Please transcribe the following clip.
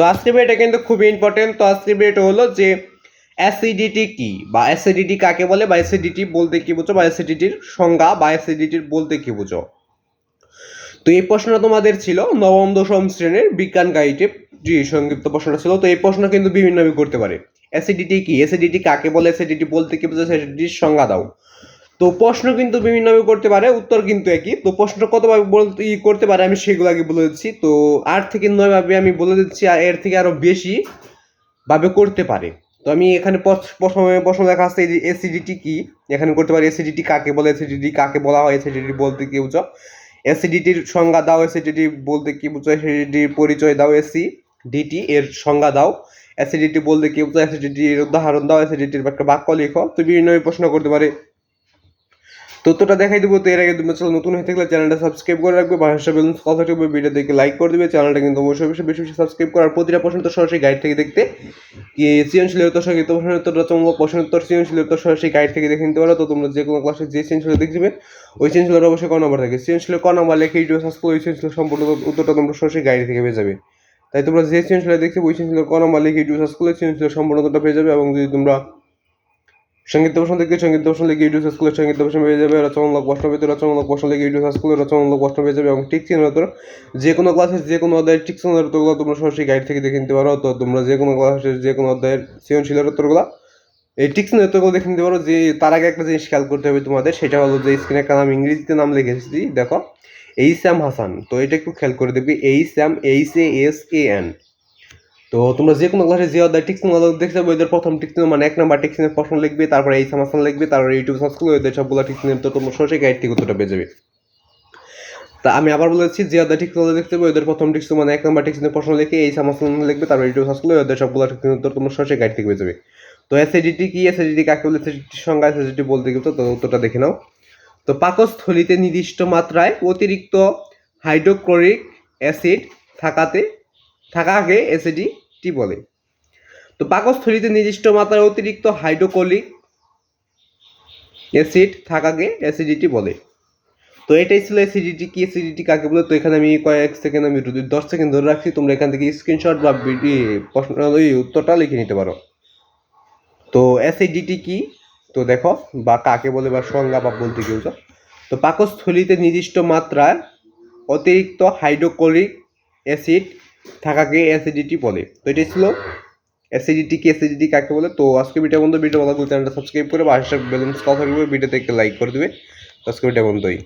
তো আজকের ভিডিওটা কিন্তু খুবই ইম্পর্টেন্ট তো আজকের ভিডিওটা হলো যে অ্যাসিডিটি কি বা অ্যাসিডিটি কাকে বলে বা অ্যাসিডিটি বলতে কি বুঝো বা অ্যাসিডিটির সংজ্ঞা বা অ্যাসিডিটির বলতে কি বুঝো? তো এই প্রশ্নটা তোমাদের ছিল নবম, দশম শ্রেণির বিজ্ঞান গাইডে যে সংক্ষিপ্ত প্রশ্নটা ছিল। তো এই প্রশ্ন কিন্তু বিভিন্নভাবে করতে পারে। অ্যাসিডিটি কি? অ্যাসিডিটি কাকে বলে? অ্যাসিডিটি বলতে কি বুঝো? অ্যাসিডিটির সংজ্ঞা দাও। তো প্রশ্ন কিন্তু বিভিন্নভাবে করতে পারে, উত্তর কিন্তু একই। তো প্রশ্ন কতভাবে বলতে ই করতে পারে আমি সেগুলো আগে বলে দিচ্ছি। তো আট থেকে নয় ভাবে আমি বলে দিচ্ছি, আর এর থেকে আরও বেশি ভাবে করতে পারে। তো আমি এখানে প্রথ- প্রথমে প্রশ্ন দেখা আসছে যে এসিডিটি কি? এখানে করতে পারি এসিডিটি কাকে বলে? এসিডিটি কাকে বলা হয়? এসিডিটি বলতে কি বুঝো? এসিডিটির সংজ্ঞা দাও এসিডিটি বলতে কি বুঝো? এসিডিটির পরিচয় দাও এসি ডিটি এর সংজ্ঞা দাও। অ্যাসিডিটি বলতে কি বুঝো? অ্যাসিডিটির উদাহরণ দাও অ্যাসিডিটির একটা বাক্য লিখো। তো বিভিন্নভাবে প্রশ্ন করতে পারে তথ্যটা দেখাই দেবো, তো এর আগে তুমি চ্যানেল নতুন হয়ে থাকলে চ্যানেলটা সাবস্ক্রাইব করে রাখবে ভাষা বেলুন কথা টিপে ভিডিও দেখে লাইক করে দেবে, চ্যানেলটা কিন্তু অবশ্যই অবশ্যই বেশি বেশি সাবস্ক্রাইব করার প্রতিটা প্রশ্ন তো সরাসরি গাইড থেকে দেখতে। কি সৃজনশীল উত্তর সংগীত প্রশ্ন উত্তর রচনামূলক প্রশ্ন উত্তর সৃজনশীল উত্তর সরাসরি গাইড থেকে দেখে নিতে পারো, তো তোমরা যে কোনো ক্লাসে যে সৃজনশীল দেখবে ওই সৃজনশীলের অবশ্যই ক নম্বর থাকে। সৃজনশীল ক নম্বর লেখে ইউটিউব সার্চ ওই সৃজনশীল সম্পূর্ণ উত্তরটা তোমরা সরাসরি গাইড থেকে পেয়ে যাবে। তাই তোমরা যে সৃজনশীল দেখবে ওই সৃজনশীল ক নম্বর লেখে ইউটিউব সার্চ করলে সৃজনশীল সম্পূর্ণ উত্তরটা পেয়ে যাবে, এবং যদি তোমরা সংগীত প্রশ্ন থেকে সংগীত প্রশ্ন লিখে ইউটিউব সার্চ সংগীত প্রশ্ন পেয়ে যাবে রচনামূলক প্রশ্ন পেতে রচনামূলক প্রশ্ন লিখে ইউটিউব সার্চ করলে রচনামূলক প্রশ্ন পেয়ে যাবে এবং টিক চিহ্ন যে কোনো ক্লাসের যে কোনো অধ্যায়ের টিক চিহ্নের উত্তরগুলো তোমরা সরাসরি গাইড থেকে দেখে নিতে পারো। তো তোমরা যে কোনো ক্লাসের যে কোনো অধ্যায়ের সৃজনশীলের উত্তরগুলো, এই টিক চিহ্নের উত্তরগুলো দেখে নিতে পারো। যে তার আগে একটা জিনিস খেয়াল করতে হবে তোমাদের, সেটা হলো যে স্ক্রিনে একটা নাম, ইংরেজিতে নাম লিখেছি দেখো এইচ এম হাসান। তো এটা একটু খেয়াল করে দেখবি S M H A S A N. তো তোমরা যে কোনো ক্লাসে যে অধ্যায় টিক্সিং দেখতে পাবো এদের প্রথম টিক্সিং মানে এক নাম্বার টিক্সিংয়ের প্রশ্ন লিখবে, তারপরে এই সামাসান লিখবে, তারপরে ইউটিউব সার্চ করলে ওদের সবগুলো টিক্সিংয়ের তো তোমরা সরাসরি গাইড থেকে উত্তরটা পেয়ে যাবে। তা আমি আবার বলেছি যে অধ্যায় টিক্সিং দেখতে পাবো ওদের প্রথম টিক্সিং মানে এক নাম্বার টিক্সিংয়ের প্রশ্ন লিখে এই সামাসান লিখবে, তারপরে ইউটিউব সার্চ করলে ওদের সবগুলো টিক্সিং উত্তর তোমরা সরাসরি গাইড থেকে পেয়ে যাবে। তো অ্যাসিডিটি কি অ্যাসিডিটি কাকে বলে অ্যাসিডিটির সংজ্ঞা অ্যাসিডিটি বলতে গেলে তো উত্তরটা দেখে নাও। তো পাকস্থলিতে নির্দিষ্ট মাত্রায় অতিরিক্ত হাইড্রোক্লোরিক অ্যাসিড থাকাতে থাকাকে অ্যাসিডিটি বলে। তো পাকস্থলিতে নির্দিষ্ট মাত্রায় অতিরিক্ত হাইড্রোক্লোরিক অ্যাসিড থাকাকে অ্যাসিডিটি বলে। তো এটাই ছিল অ্যাসিডিটি কি অ্যাসিডিটি কাকে বলে? তো এখানে আমি কয়েক সেকেন্ড, আমি দশ সেকেন্ড ধরে রাখছি, তোমরা এখান থেকে স্ক্রিনশট বা প্রশ্ন উত্তরটা লিখে নিতে পারো। তো অ্যাসিডিটি কি? তো দেখো, বা কাকে বলে বা সংজ্ঞা বা বলতে কেউ তো পাকস্থলিতে নির্দিষ্ট মাত্রায় অতিরিক্ত হাইড্রোক্লোরিক অ্যাসিড থাকাকে অ্যাসিডিটি বলে। তো এটাই ছিল অ্যাসিডিটি কি অ্যাসিডিটি কাকে বলে? তো আজকে ভিডিও বন্ধু ভিডিও ভালো চ্যানেলটা সাবস্ক্রাইব করে বা হাসা ব্যালেন্স কথা ভিডিওতে একটা লাইক করে দেবে। আজকে ভিডিও বন্ধুই।